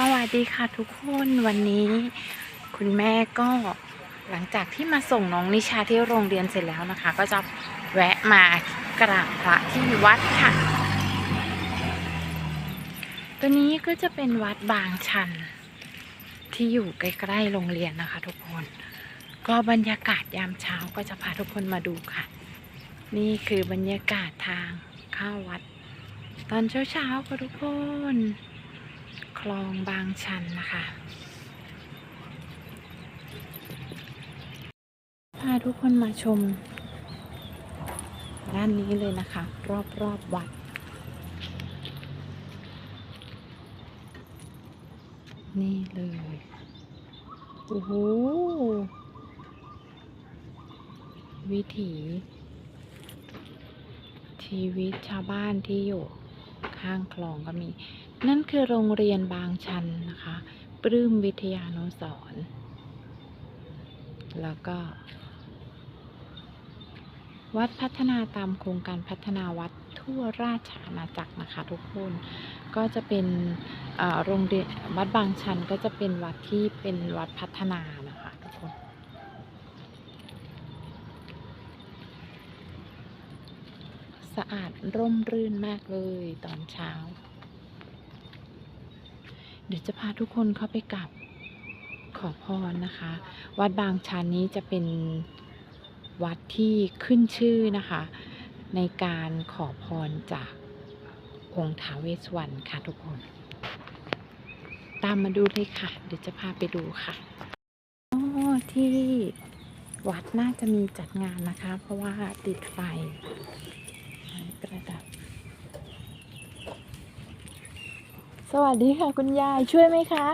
สวัสดีค่ะทุกคนวันนี้คุณแม่ก็หลังจากที่มาส่งน้องนิชาที่โรงเรียนเสร็จแล้วนะคะ ก็จะแวะมากราบพระที่วัดค่ะ ตัวนี้ก็จะเป็นวัดบางชัน ที่อยู่ใกล้ๆโรงเรียนนะคะ ทุกคน ก็บรรยากาศยามเช้าก็จะพาทุกคนมาดูค่ะ นี่คือบรรยากาศทางเข้าวัด ตอนเช้าๆค่ะทุกคน คลองบางชันนะคะพาทุกคนมาชม ด้านนี้เลยนะคะ รอบรอบวัด นี่เลยโอ้โหวิถีชีวิตชาวบ้านที่อยู่ข้างคลองก็มี นั่นคือโรงเรียนบางชันนะคะ ปลื้มวิทยานุสร์แล้วก็ วัดพัฒนาตามโครงการพัฒนาวัดทั่วราชอาณาจักรนะคะทุกคนก็จะเป็นโรงเรียนวัดบางชันก็จะเป็นวัดที่เป็นวัดพัฒนานะคะทุกคน สะอาดร่มรื่นมากเลยตอนเช้า เดี๋ยวจะพาทุกคนเข้าไปกราบขอพรนะคะ วัดบางชันนี้จะเป็นวัดที่ขึ้นชื่อนะคะ ในการขอพรจากองค์ท้าเวสวรรณค่ะทุกคน ตามมาดูเลยค่ะ เดี๋ยวจะพาไปดูค่ะอ๋อที่วัดน่าจะมีจัดงานนะคะ เพราะว่าติดไฟประดับ ส วัสดีค่ะคุณยายช่วยไหมคะ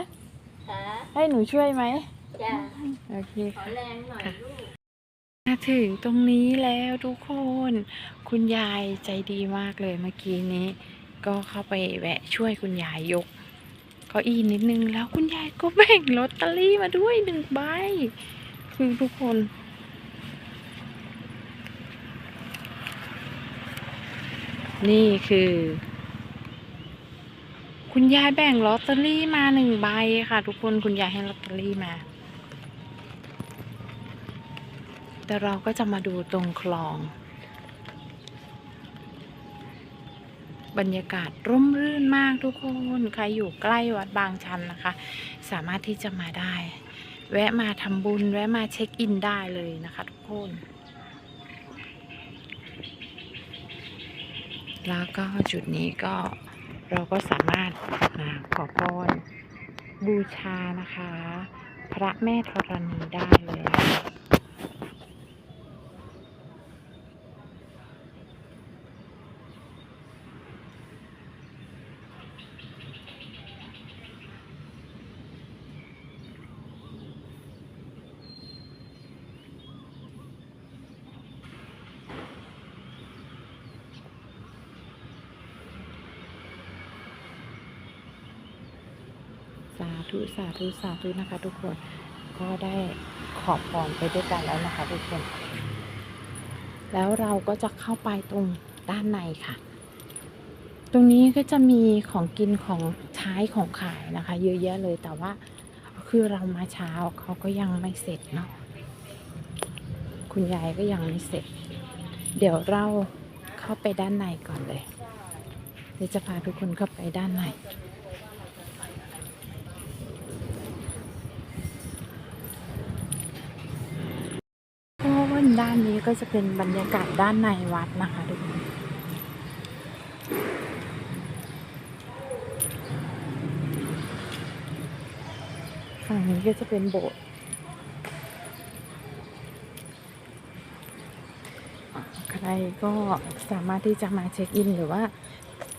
ค่ะให้หนูช่วยไหมจ้ะโอเคขอค่ะแรงหน่อยลูก มาถึงตรงนี้แล้วทุกคน คุณยายใจดีมากเลยเมื่อกี้นี้ ก็เข้าไปแวะช่วยคุณยายยกเก้าอี้นิดนึง แล้วคุณยายก็แบ่งลอตเตอรี่มาด้วยหนึ่งใบ คือทุกคน นี่คือ คุณยายแบ่งลอตเตอรี่มาหนึ่งใบค่ะ ทุกคนคุณยายให้ลอตเตอรี่มา แต่เราก็จะมาดูตรงคลอง บรรยากาศร่มรื่นมากทุกคนใครอยู่ใกล้วัดบางชันนะคะ สามารถที่จะมาได้ แวะมาทำบุญ แวะมาเช็คอินได้เลยนะคะทุกคนแล้วก็จุดนี้ก็ เราก็สามารถมาขอพรบูชานะคะ พระแม่ธรณีได้เลย สาธุสาธุสาธุนะคะ ทุกคนก็ได้ขอบพรไปด้วยกันแล้วนะคะ ทุกคน แล้วเราก็จะเข้าไปตรงด้านในค่ะ ตรงนี้ก็จะมีของกินของใช้ของขายนะคะ เยอะแยะเลยแต่ว่าคือเรามาเช้าเขาก็ยังไม่เสร็จเนาะคุณยายก็ยังไม่เสร็จ เดี๋ยวเราเข้าไปด้านในก่อนเลย เดี๋ยวจะพาทุกคนเข้าไปด้านใน โอ้ย ด้านนี้ก็จะเป็นบรรยากาศด้านในวัดนะคะทุกคนฝั่งนี้ก็จะเป็นโบสถ์ใครก็สามารถที่จะมาเช็คอินหรือว่า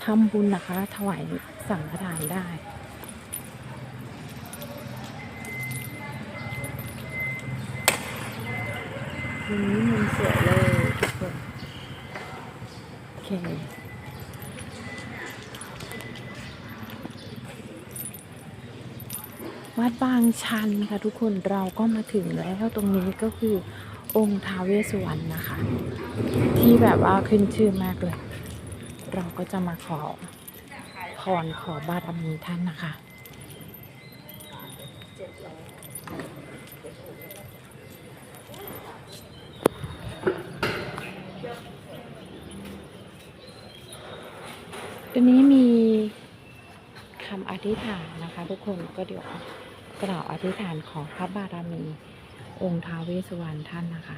ทำบุญนะคะ ถวายสังฆทานได้ วันนี้มุมสวยเลยทุกคนโอเควัดบางชันค่ะทุกคนเราก็มาถึงแล้วตรงนี้ก็คือองค์ท้าวเวสสุวรรณนะคะ ที่แบบว่าขึ้นชื่อมากเลย เราก็จะมาขอพรขอบารมีท่านนะคะ ร็จแล้ว ตัวนี้มีคำอธิษฐานนะคะ ทุกคนก็เดี๋ยวกล่าวอธิษฐานขอพระบารมีองค์ท้าวเวสสวรรณท่านนะคะ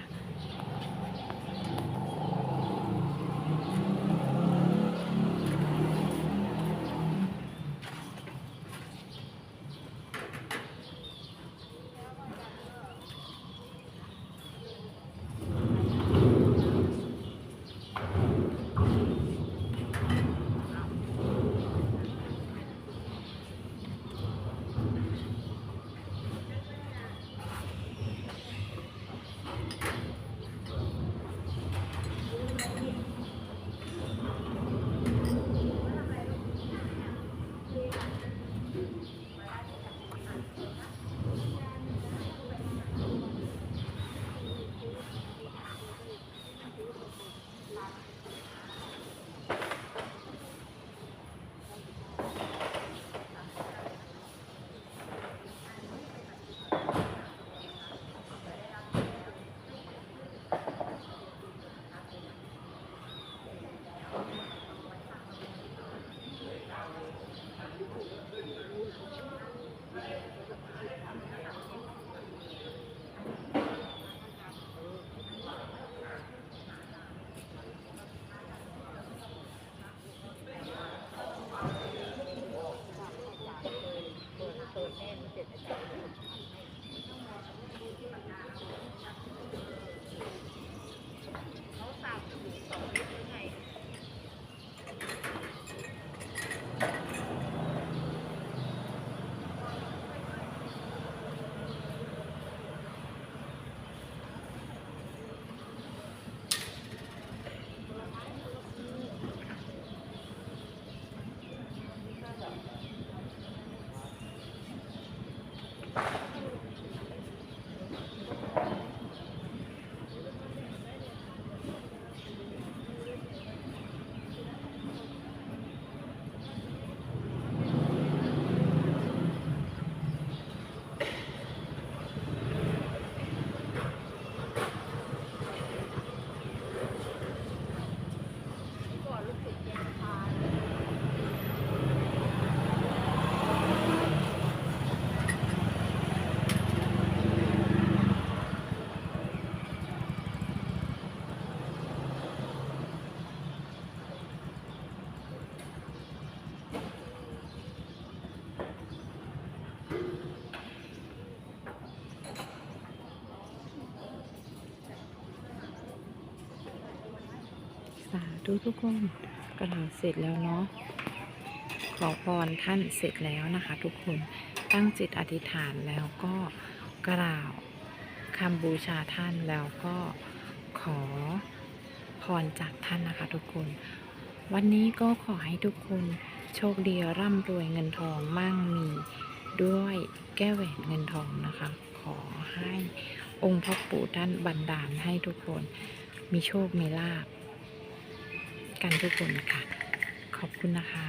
าธุทุกคนกล่าวเสร็จแล้วเนาะขอพรท่านเสร็จแล้วนะคะ ทุกคนตั้งจิตอธิษฐานแล้วก็กล่าวคำบูชาท่านแล้วก็ขอพรจากท่านนะคะ ทุกคน วันนี้ก็ขอให้ทุกคนโชคดีร่ำรวยเงินทองมั่งมีด้วยแก้วแหวนเงินทองนะคะ ขอให้องค์พ่อปู่ท่านบันดาลให้ทุกคนมีโชค มีลาภ กันทุกคนค่ะขอบคุณนะคะ